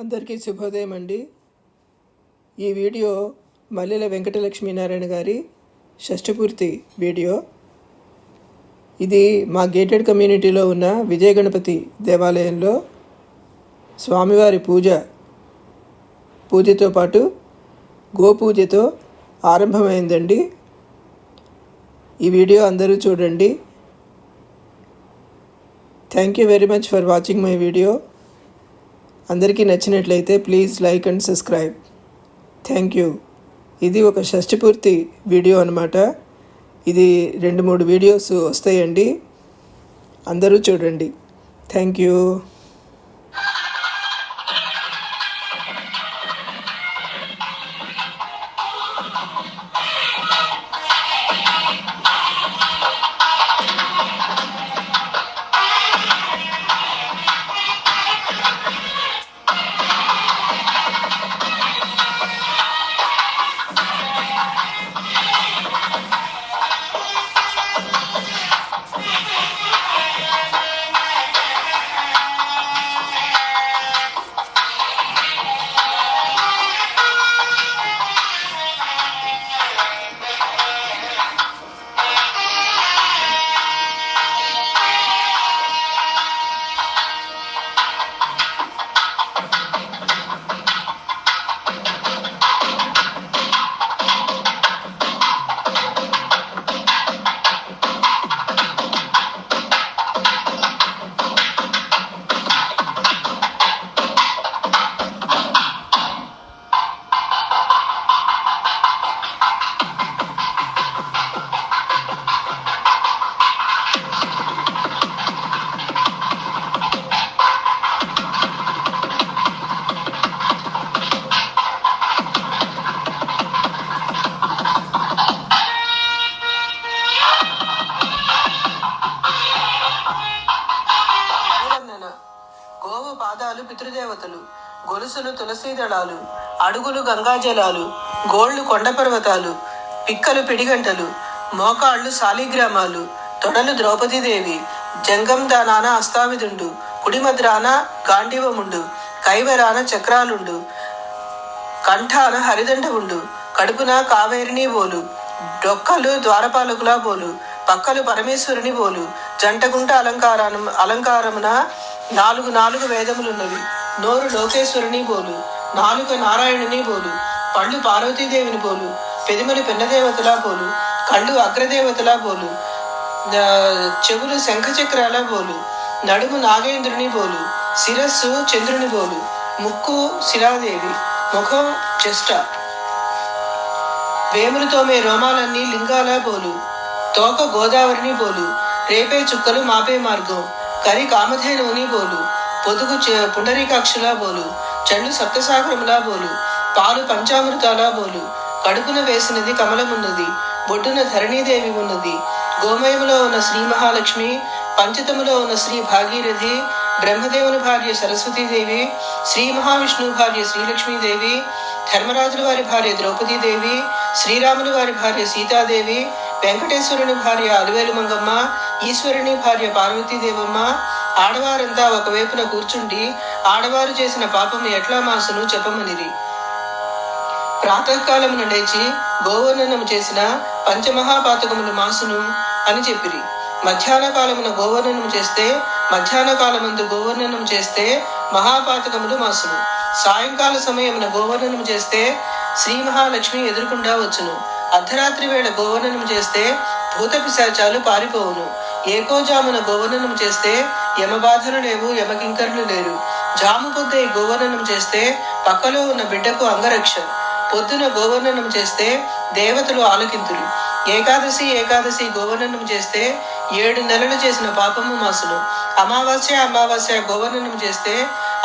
అందరికీ శుభోదయం అండి. ఈ వీడియో మల్లెల వెంకటలక్ష్మీనారాయణ గారి షష్ఠపూర్తి వీడియో. ఇది మా గేటెడ్ కమ్యూనిటీలో ఉన్న విజయ గణపతి దేవాలయంలో స్వామివారి పూజ. పూజతో పాటు గోపూజతో ఆరంభమైందండి. ఈ వీడియో అందరూ చూడండి. Thank you very much for watching my video. అందరికీ నచ్చినట్లయితే please like and subscribe. Thank you. ఇది ఒక షష్టిపూర్తి వీడియో అనమాట ఇది రెండు మూడు వీడియోస్ వస్తాయండి. అందరూ చూడండి. Thank you. గొలుసులు తులసీదళాలు అడుగులు గంగాజలాలు గోళ్ళు కొండ పర్వతాలు పిక్కలు పిడిగంటలు మోకాళ్ళు శాలిగ్రామాలు తొడలు ద్రౌపదీదేవి జంగం దానాన అస్తావిదుండు కుడిమద్రాన గాంధీవముండు కైవరాన చక్రాలుండు కంఠాన హరిదండ ఉండు కడుపున కావేరిని బోలు డొక్కలు ద్వారపాలకులా బోలు పక్కలు పరమేశ్వరుని బోలు జంటగుంట అలంకారం అలంకారమున నాలుగు నాలుగు వేదములున్నవి. నోరు లోకేశ్వరుని బోలు నాలుక నారాయణుని బోలు పళ్ళు పార్వతీదేవిని బోలు పెదిమలు పెన్నదేవతలా బోలు కళ్ళు అగ్రదేవతలా బోలు చెవులు శంఖచక్రాల బోలు నడుము నాగేంద్రుని బోలు శిరస్సు చంద్రుని బోలు ముక్కు శిలాదేవి ముఖం చెష్ట. వేములతో మే రోమాలన్నీ లింగాల బోలు తోక గోదావరిని బోలు రేపే చుక్కలు మాపే మార్గం కరి కామధేనుని బోలు పొదుగు చె- బోలు చెళ్ళు సప్తసాగరములా బోలు పాలు పంచామృతాలా బోలు. కడుపున వేసినది కమలమున్నది బొడ్డున ధరణీదేవి ఉన్నది. గోమయములో ఉన్న శ్రీ మహాలక్ష్మి పంచతములో ఉన్న శ్రీ భాగీరథి బ్రహ్మదేవుని భార్య సరస్వతీదేవి శ్రీ మహావిష్ణువు భార్య శ్రీలక్ష్మీదేవి ధర్మరాజుల వారి భార్య ద్రౌపదీదేవి శ్రీరాముని వారి భార్య సీతాదేవి వెంకటేశ్వరుని భార్య అలివేలు మంగమ్మ ఈశ్వరుని భార్య పార్వతీదేవమ్మ ఆడవారంతా ఒకవైపున కూర్చుండి ఆడవారు చేసిన పాపం ఎట్లా మాసును చెప్పమనిరి. ప్రాతకాలమున లేచి గోవర్ణనము చేసిన పంచమహాపాతకములు మాసును అని చెప్పిరి. మధ్యాహ్న కాలమున గోవర్ణనం చేస్తే మధ్యాహ్న కాలమందు గోవర్ణనం చేస్తే మహాపాతకములు మాసును. సాయంకాల సమయమున గోవర్ణనం చేస్తే శ్రీ మహాలక్ష్మి ఎదురుకుండా వచ్చును. అర్ధరాత్రి వేళ గోవర్ణనం చేస్తే భూత పిశాచాలు పారిపోవును. ఏకోజామున గోవర్ణనం చేస్తే యమబాధలు లేవు యమకింకరులు లేరు. జాము పొద్దే గోవర్ణనం చేస్తే పక్కలో ఉన్న బిడ్డకు అంగరక్ష. పొద్దున గోవర్ణనం చేస్తే దేవతలు ఆలకింతులు. ఏకాదశి ఏకాదశి గోవర్ణనం చేస్తే ఏడు నెలలు చేసిన పాపము మాసును అమావాస్య అమావాస్య గోవర్ణనం చేస్తే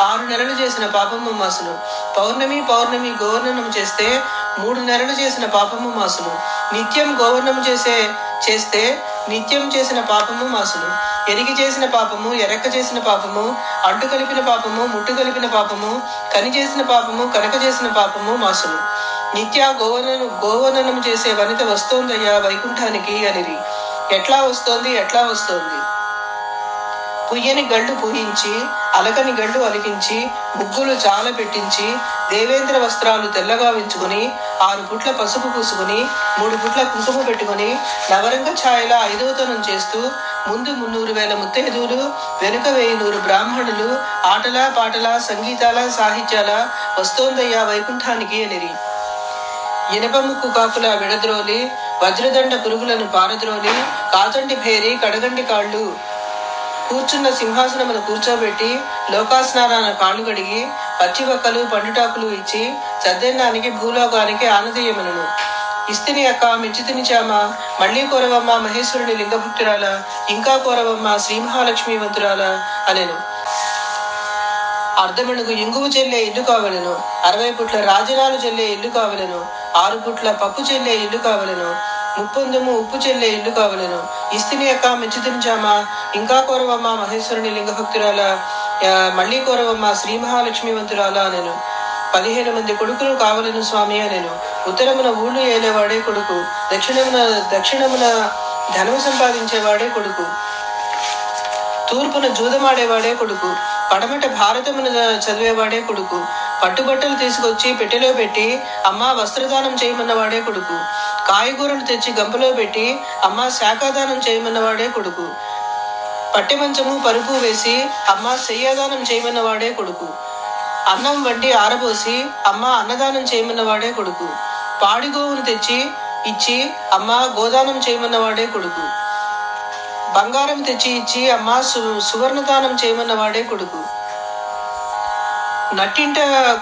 ఆరు నెలలు చేసిన పాపము మాసును పౌర్ణమి పౌర్ణమి గోవర్ణనం చేస్తే మూడు నెలలు చేసిన పాపము మాసును. నిత్యం గోవర్ణం చేసే చేస్తే నిత్యం చేసిన పాపము మాసును. ఎరిగి చేసిన పాపము ఎరక్క చేసిన పాపము అడ్డు కలిపిన పాపము ముట్టు కలిపిన పాపము కని చేసిన పాపము కనక చేసిన పాపము మాసును. నిత్య గోవనను గోవననం చేసే వనిత వస్తోందయ్యా వైకుంఠానికి అనిరి. ఎట్లా వస్తోంది ఎట్లా వస్తోంది? పుయ్యని గళ్ళు పూయించి అలకని గళ్ళు అలికించి ముగ్గులు చాలా పెట్టించి దేవేంద్ర వస్త్రాలు తెల్లగా ఉంచుకుని ఆరు పుట్ల పసుపు పూసుకుని మూడు పుట్ల కుంకుమ పెట్టుకుని నవరంగ ఛాయల ఐదవతనం చేస్తూ ముందు మున్నూరు వేల ముత్తైదువులు వెనుక వెయ్యి నూరు బ్రాహ్మణులు ఆటల పాటల సంగీతాల సాహిత్యాల వస్తోందయ్యా వైకుంఠానికి అనిరి ఇనప ముక్కు కాకుల విడద్రోలి వజ్రదండ పురుగులను పారద్రోలి కాచండి భేరి కడగండి కాళ్ళు కూర్చున్న సింహాసనమును కూర్చోబెట్టి లోకాస్నానాన కాళ్ళు కడిగి పచ్చివక్కలు పండుటాకులు ఇచ్చి సద్దెన్నానికి భూలోకానికి ఆనదీయమనను ఇస్తిని అక్క మిచ్చితినిచామ మళ్ళీ కోరవమ్మ మహేశ్వరుని లింగభక్తురాల ఇంకా కోరవమ్మ శ్రీ మహాలక్ష్మి వంతురాల అనెను. అర్ధమిణుకు ఇంగువు చెల్లే ఇల్లు కావలను. అరవై పుట్ల రాజనాలు చెల్లే ఇల్లు కావలను. ఆరు పుట్ల పప్పు చెల్లే ఇల్లు కావలను. ముప్పొందము ఉప్పు చెల్లే ఇల్లు కావలను. ఇస్తిని అక్క మెచ్చుతించామ? ఇంకా కోరవమ్మ మహేశ్వరుని లింగభక్తురాల మళ్ళీ కోరవమ్మ శ్రీ మహాలక్ష్మి వంతురాల పదిహేను మంది కొడుకులు కావలను స్వామి నేను ఉత్తరమున ఊళ్ళు ఏలేవాడే కొడుకు దక్షిణమున దక్షిణమున ధనము సంపాదించేవాడే కొడుకు. తూర్పున జూదమాడేవాడే కొడుకు. పడమట భారతమున చదివేవాడే కొడుకు. పట్టుబట్టలు తీసుకొచ్చి పెట్టెలో పెట్టి అమ్మా వస్త్రదానం చేయమన్నవాడే కొడుకు. కాయగూరలు తెచ్చి గంపలో పెట్టి అమ్మా శాఖాదానం చేయమన్నవాడే కొడుకు. పట్టెమంచము పరుపు వేసి అమ్మ శయ్యాదానం చేయమన్నవాడే కొడుకు. అన్నం వండి ఆరబోసి అమ్మ అన్నదానం చేయమన్నవాడే కొడుకు. పాడిగోవును తెచ్చి ఇచ్చి అమ్మ గోదానం చేయమన్నవాడే కొడుకు. బంగారం తెచ్చి ఇచ్చి అమ్మ సు సువర్ణదానం చేయమన్నవాడే కొడుకు. నట్టింట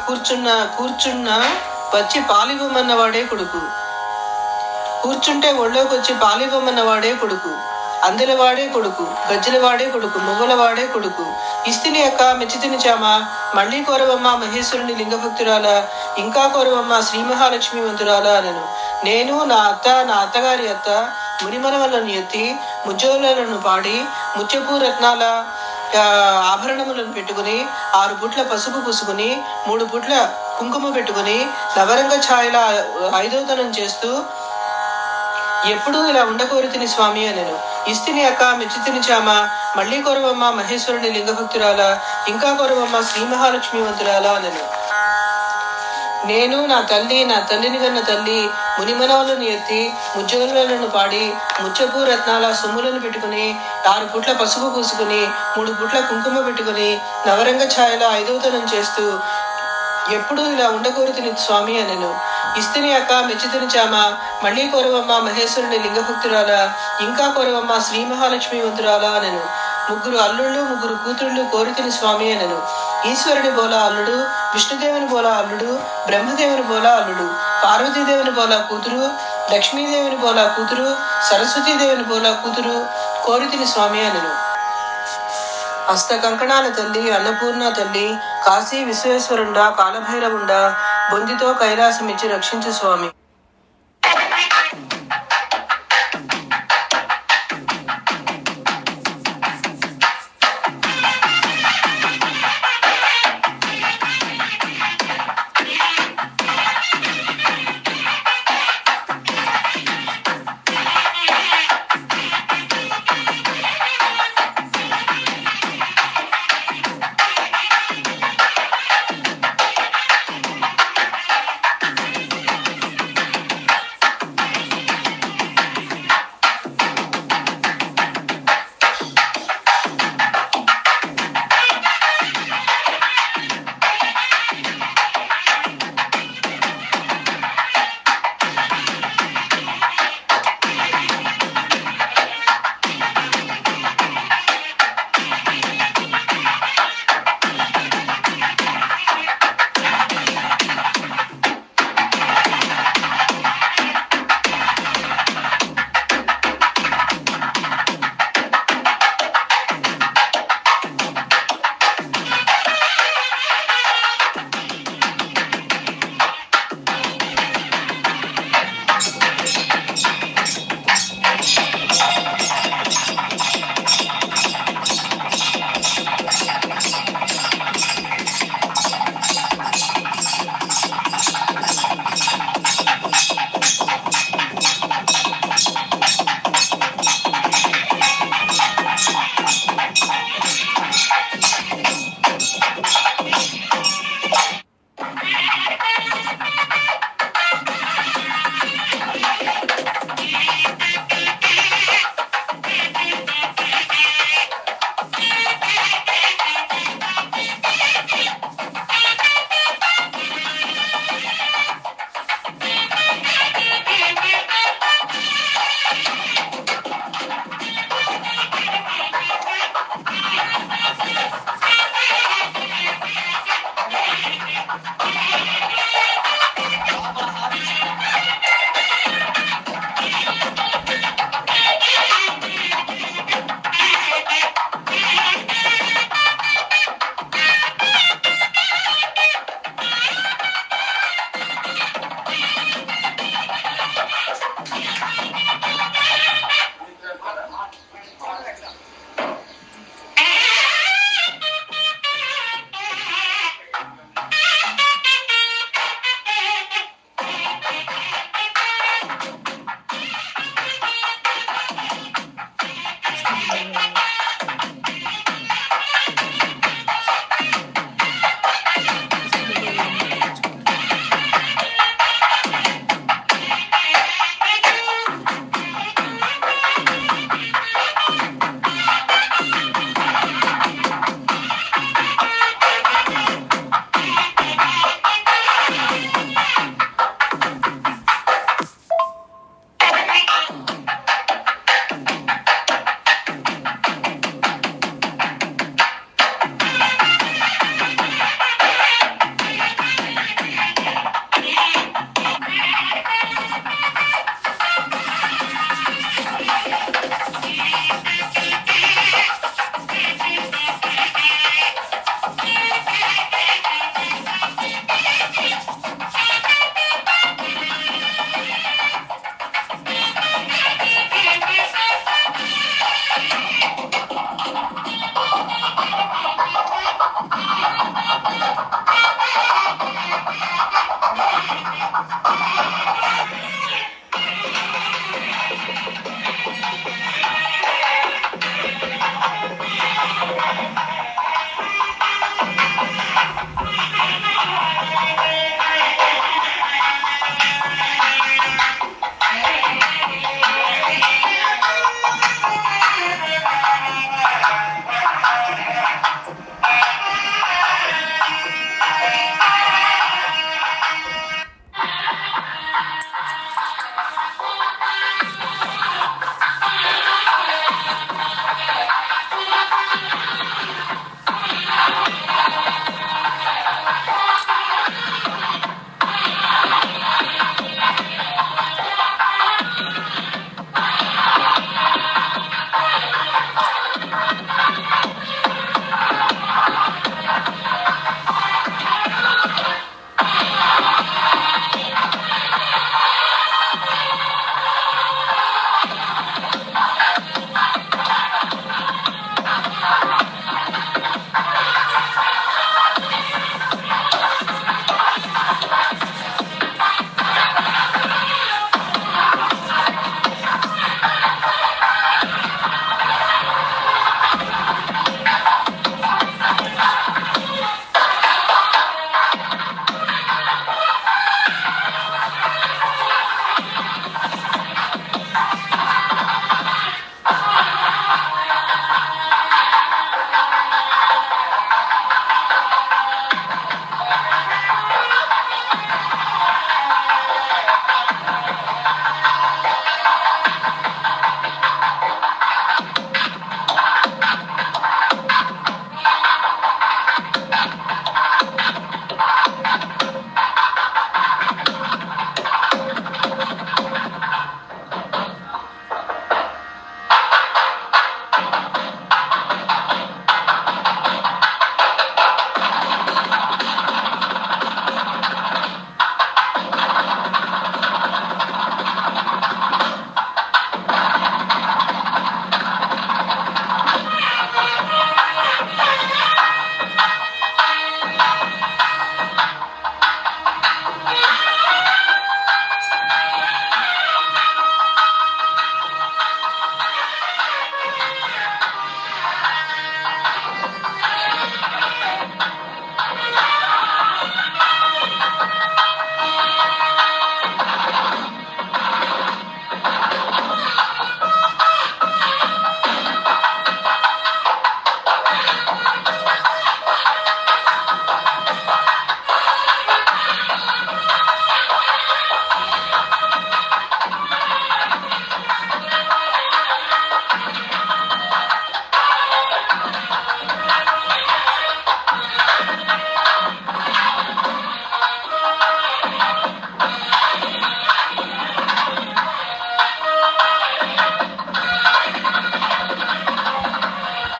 కూర్చున్న కూర్చున్న వచ్చి పాలివ్వమన్న వాడే కొడుకు. కూర్చుంటే ఒళ్ళోకి వచ్చి వాడే కొడుకు అందెల వాడే కొడుకు గజ్జల వాడే కొడుకు మువ్వల వాడే కొడుకు. ఇస్తిని అక్క మెచ్చితిని చామ మళ్ళీ కోరవమ్మ మహేశ్వరుని లింగభక్తురాల ఇంకా కోరవమ్మ శ్రీ మహాలక్ష్మి వంతురాల అనను. నేను నా అత్త నా అత్తగారి అత్త మునిమనవలను ఎత్తి ముజ్జోలను పాడి ముత్యపు రత్నాల ఆభరణములను పెట్టుకుని ఆరు పుట్ల పసుపు పూసుకుని మూడు పుట్ల కుంకుమ పెట్టుకుని నవరంగ ఛాయల ఐదోతనం చేస్తూ ఎప్పుడూ ఇలా ఉండకోరుతిని స్వామి అనెను. ఇస్తిని అక్క మెచ్చితిని చామ మళ్ళీ కొరవమ్మ మహేశ్వరుని లింగభక్తురాల ఇంకా కొరవమ్మ శ్రీ మహాలక్ష్మి వంతురాల అనెను. నేను నా తల్లి నా తల్లిని కన్న తల్లి మునిమనవులను ఎత్తి ముజ్జలను పాడి ముచ్చపు రత్నాల సొమ్ములను పెట్టుకుని ఆరు పుట్ల పసుపు పూసుకుని మూడు పుట్ల కుంకుమ పెట్టుకుని నవరంగ ఛాయలో ఐదవతనం చేస్తూ ఎప్పుడూ ఇలా ఉండకూరుతుని స్వామి అనెను. ఇస్తిని అక్క మెచ్చితిని చామ మళ్ళీ కోరవమ్మ మహేశ్వరుని లింగభక్తురాలా ఇంకా కోరవమ్మ శ్రీ మహాలక్ష్మి వంతురాల అనెను. ముగ్గురు అల్లుళ్ళు ముగ్గురు కూతుళ్ళు కోరితిని స్వామి అనెను. ఈశ్వరుని బోల అల్లుడు విష్ణుదేవుని బోల అల్లుడు బ్రహ్మదేవుని బోల అల్లుడు పార్వతీదేవుని బోల కూతురు లక్ష్మీదేవుని బోల కూతురు సరస్వతీదేవుని బోల కూతురు కోరితిని స్వామి అనెను. హస్త కంకణాల తల్లి అన్నపూర్ణ తల్లి కాశీ విశ్వేశ్వరుండా కాలభైరవుండా బొందితో కైలాసమిచ్చి రక్షించు స్వామి.